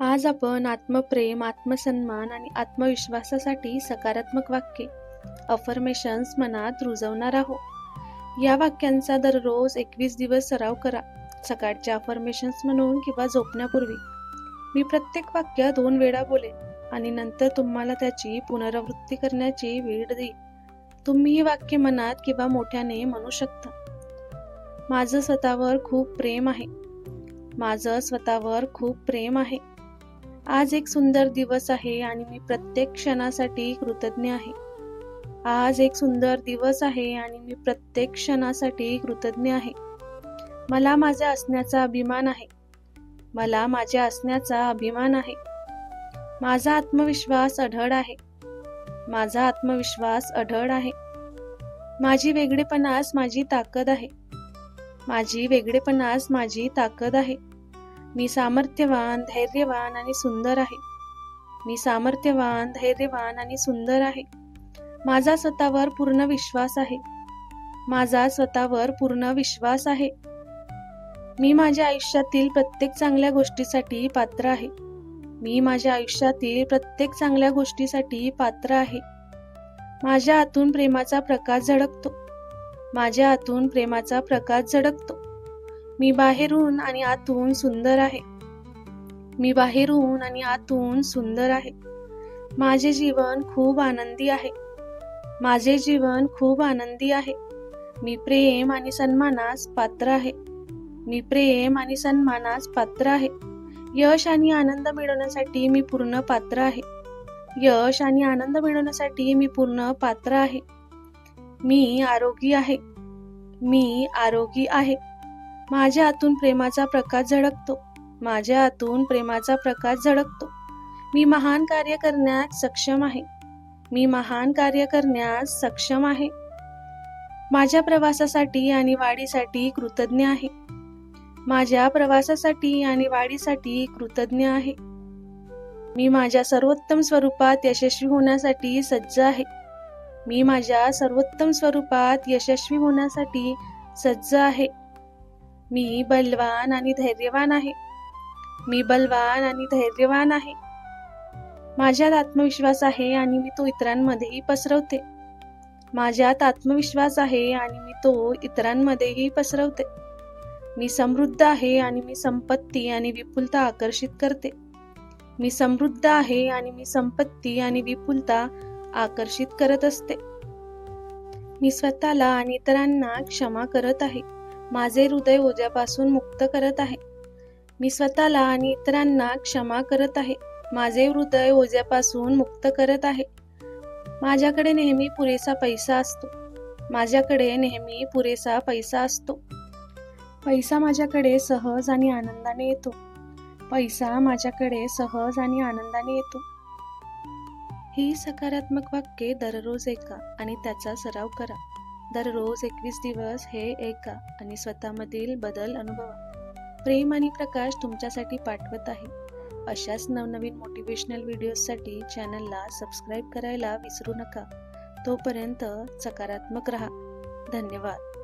आज आपण आत्मप्रेम आत्मसन्मान आणि आत्मविश्वासासाठी सकारात्मक वाक्ये अफर्मेशन्स मनात रुजवणार आहोत. या वाक्यांचा दररोज एकवीस दिवस सराव करा. सकाळच्या अफर्मेशन्स म्हणून किंवा झोपण्यापूर्वी. मी प्रत्येक वाक्य दोन वेळा बोलेन आणि नंतर तुम्हाला त्याची पुनरावृत्ती करण्याची वेळ देईन. तुम्ही ही वाक्य मनात किंवा मोठ्याने म्हणू शकता. माझं स्वतःवर खूप प्रेम आहे. माझं स्वतःवर खूप प्रेम आहे. आज एक सुंदर दिवस आहे आणि मी प्रत्येक क्षणासाठी कृतज्ञ आहे. आज एक सुंदर दिवस आहे आणि मी प्रत्येक क्षणासाठी कृतज्ञ आहे. मला माझ्या असण्याचा अभिमान आहे. मला माझ्या असण्याचा अभिमान आहे. माझा आत्मविश्वास अढळ आहे. माझा आत्मविश्वास अढळ आहे. माझी वेगळेपणास माझी ताकद आहे. माझी वेगळेपणास माझी ताकद आहे. मी सामर्थ्यवान धैर्यवान आणि सुंदर आहे. मी सामर्थ्यवान धैर्यवान आणि सुंदर आहे. माझा स्वतःवर पूर्ण विश्वास आहे. माझा स्वतःवर पूर्ण विश्वास आहे. मी माझ्या आयुष्यातील प्रत्येक चांगल्या गोष्टीसाठी पात्र आहे. मी माझ्या आयुष्यातील प्रत्येक चांगल्या गोष्टीसाठी पात्र आहे. माझ्या आतून प्रेमाचा प्रकाश झळकतो माझ्या आतून प्रेमाचा प्रकाश झळकतो मी बाहेरून आणि आतून सुंदर आहे. मी बाहेरून आणि आतून सुंदर आहे. माझे जीवन खूप आनंदी आहे. माझे जीवन खूप आनंदी आहे. मी प्रेम आणि सन्मानास पात्र आहे. मी प्रेम आणि सन्मानास पात्र आहे. यश आणि आनंद मिळवण्यासाठी मी पूर्ण पात्र आहे. यश आणि आनंद मिळवण्यासाठी मी पूर्ण पात्र आहे. मी आरोगी आहे. मी आरोगी आहे. माझ्या आतून प्रेमाचा प्रकाश झळकतो. माझ्या आतून प्रेमाचा प्रकाश झळकतो. मी महान कार्य करण्यास सक्षम आहे. मी महान कार्य करण्यास सक्षम आहे. माझ्या प्रवासासाठी आणि वाढीसाठी कृतज्ञ आहे. माझ्या प्रवासासाठी आणि वाढीसाठी कृतज्ञ आहे. मी माझ्या सर्वोत्तम स्वरूपात यशस्वी होण्यासाठी सज्ज आहे. मी माझ्या सर्वोत्तम स्वरूपात यशस्वी होण्यासाठी सज्ज आहे. मी बलवान आणि धैर्यवान आहे. मी बलवान आणि धैर्यवान आहे. माझ्यात आत्मविश्वास आहे आणि मी तो इतरांमध्येही पसरवते. माझ्यात आत्मविश्वास आहे आणि मी तो इतरांमध्येही पसरवते. मी समृद्ध आहे आणि मी संपत्ती आणि विपुलता आकर्षित करते. मी समृद्ध आहे आणि मी संपत्ती आणि विपुलता आकर्षित करत असते. मी स्वतःला आणि इतरांना क्षमा करत आहे. माझे हृदय ओझ्यापासून मुक्त करत आहे. मी स्वतःला आणि इतरांना क्षमा करत आहे. माझे हृदय ओझ्यापासून मुक्त करत आहे. माझ्याकडे नेहमी पुरेसा पैसा असतो. माझ्याकडे नेहमी पुरेसा पैसा असतो. पैसा माझ्याकडे सहज आणि आनंदाने येतो. पैसा माझ्याकडे सहज आणि आनंदाने येतो. ही सकारात्मक वाक्ये दररोज ऐका आणि त्याचा सराव करा. दररोज एकवीस दिवस हे ऐका आणि स्वतःमधील बदल अनुभवा. प्रेम आणि प्रकाश तुमच्यासाठी पाठवत आहे. अशाच नवनवीन मोटिवेशनल व्हिडिओजसाठी चॅनलला सबस्क्राईब करायला विसरू नका. तोपर्यंत सकारात्मक रहा. धन्यवाद.